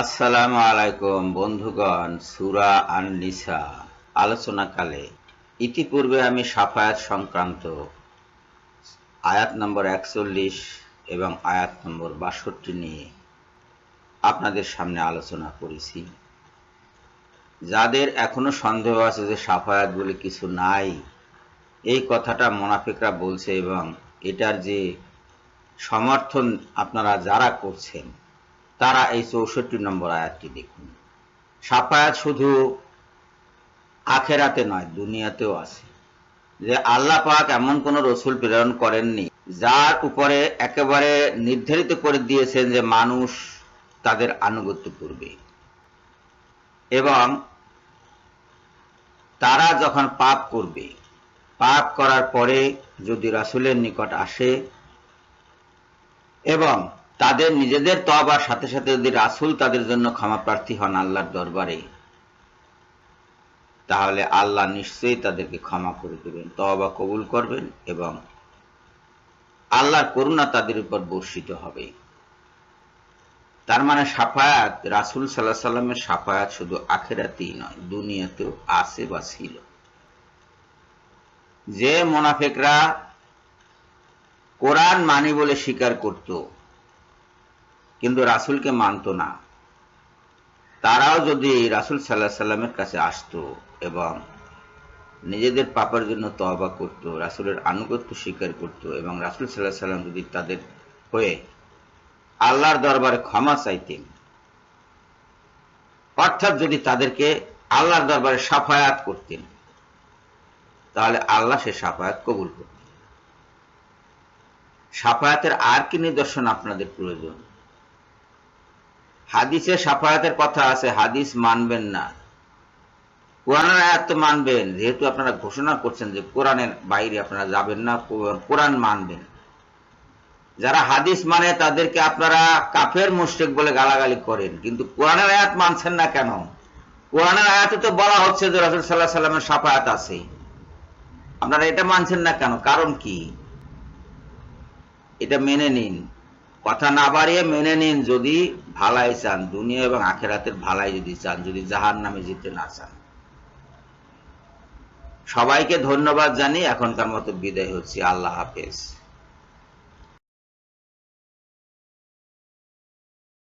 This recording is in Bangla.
আসসালামু আলাইকুম বন্ধুগণ, সুরা আন নিসা আলোচনাকালে। ইতিপূর্বে আমি সাফায়াত সংক্রান্ত আয়াত নম্বর একচল্লিশ এবং আয়াত নম্বর বাষট্টি নিয়ে আপনাদের সামনে আলোচনা করেছি। যাদের এখনও সন্দেহ আছে যে সাফায়াত বলে কিছু নাই, এই কথাটা মোনাফিকরা বলছে এবং এটার যে সমর্থন আপনারা যারা করছেন তারা এই চৌষট্টি নম্বর আয়াতটি দেখুন। সাফায়াত শুধু আখেরাতে নয়, দুনিয়াতেও আছে। যে আল্লাহ পাক এমন কোন রসুল প্রেরণ করেননি, যার উপরে একেবারে নির্ধারিত করে দিয়েছেন যে মানুষ তাদের আনুগত্য করবে। এবং তারা যখন পাপ করবে, পাপ করার পরে যদি রাসুলের নিকট আসে, এবং তাদের নিজেদের তবার সাথে সাথে যদি রাসুল তাদের জন্য ক্ষমা প্রার্থী হন আল্লাহর দরবারে, তাহলে আল্লাহ নিশ্চয়ই তাদেরকে ক্ষমা করে দেবেন তবা কবুল করবেন এবং আল্লাহর করুণা তাদের উপর বর্ষিত হবে। তার মানে সাফায়াত, রাসুল সাল্লাহ সাল্লামের সাফায়াত শুধু আখেরাতেই নয়, দুনিয়াতেও আছে বা ছিল। যে মোনাফেকরা কোরআন মানি বলে স্বীকার করত কিন্তু রাসুলকে মানত না। তারাও যদি রাসুল সাল্লাহ সাল্লামের কাছে আসতো এবং নিজেদের পাপার জন্য তবা করত, রাসুলের আনুগত্য স্বীকার করত এবং রাসুল সাল্লাহ সাল্লাম যদি তাদের হয়ে আল্লাহর দরবারে ক্ষমা চাইতেন, অর্থাৎ যদি তাদেরকে আল্লাহর দরবারে সাফায়াত করতেন, তাহলে আল্লাহ সে সাফায়াত কবুল করতেন। সাফায়াতের আর কি নিদর্শন আপনাদের প্রয়োজন? হাদিসে সাফায়াতের কথা আছে, হাদিস মানবেন না। কোরআনের আয়াত মানবেন, যেহেতু আপনারা ঘোষণা করছেন যে কোরআনের বাইরে আপনারা যাবেন না কোরআন মানবেন। যারা হাদিস মানে তাদেরকে আপনারা কাফের মুশ্রিক বলে গালাগালি করেন, কিন্তু কোরআনের আয়াত মানছেন না কেন? কোরআনের আয়াতে তো বলা হচ্ছে যে রাসুল সাল্লাহ সাল্লামের সাফায়াত আছে। আপনারা এটা মানছেন না কেন? কারণ কি? এটা মেনে নিন। কথা না বাড়িয়ে মেনে নিন যদি ভালাই চান, দুনিয়া এবং আখেরাতের ভালাই যদি চান, যদি জাহান নামে যেতে না চান। সবাইকে ধন্যবাদ জানিয়ে এখনকার মতো বিদায় হচ্ছি। আল্লাহ হাফেজ।